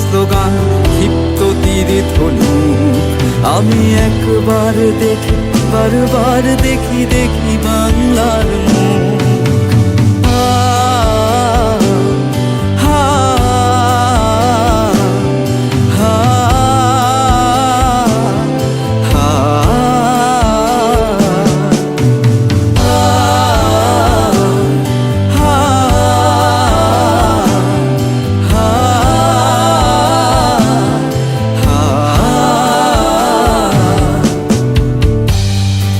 Slogan ক্ষিপ্ত তীরে ধনু আমি একবার দেখি বারবার দেখি দেখি বাংলার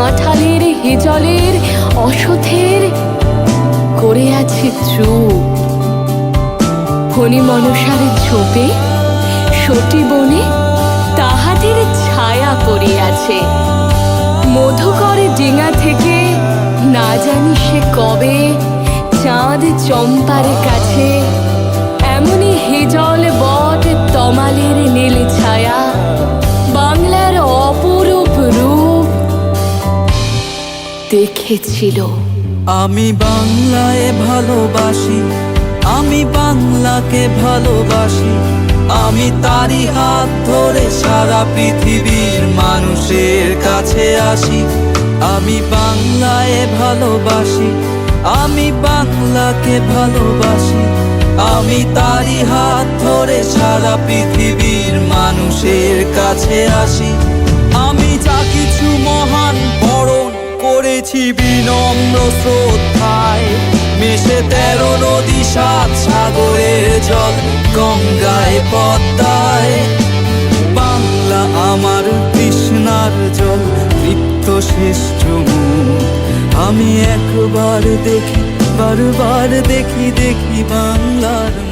কাঁঠালের হিজলের অসথের করে আছে চুপ। ফণি মনসার ঝোপে সটি বনে তাহাদের ছায়া পড়িয়াছে মধুকর ডিঙা থেকে না জানি সে কবে চাঁদ চম্পার কাছে। এমনই হেজল বট তমালের দেখেছিল। আমি বাংলায় ভালোবাসি, আমি বাংলাকে ভালোবাসি, আমি তারই হাত ধরে সারা পৃথিবীর মানুষের কাছে আসি। আমি বাংলায় ভালোবাসি, আমি বাংলাকে ভালোবাসি, আমি তারই হাত ধরে সারা পৃথিবীর মানুষের কাছে আসি। আমি যা কিছু বরণ করেছি বিনম্র শ্রদ্ধায় মেশে তেরো নদী, সাত সাগরের জল গঙ্গায় পদ্মায় বাংলা আমার কৃষ্ণার জল তৃপ্ত শেষ আমি একবার দেখি, বারবার দেখি দেখি বাংলার।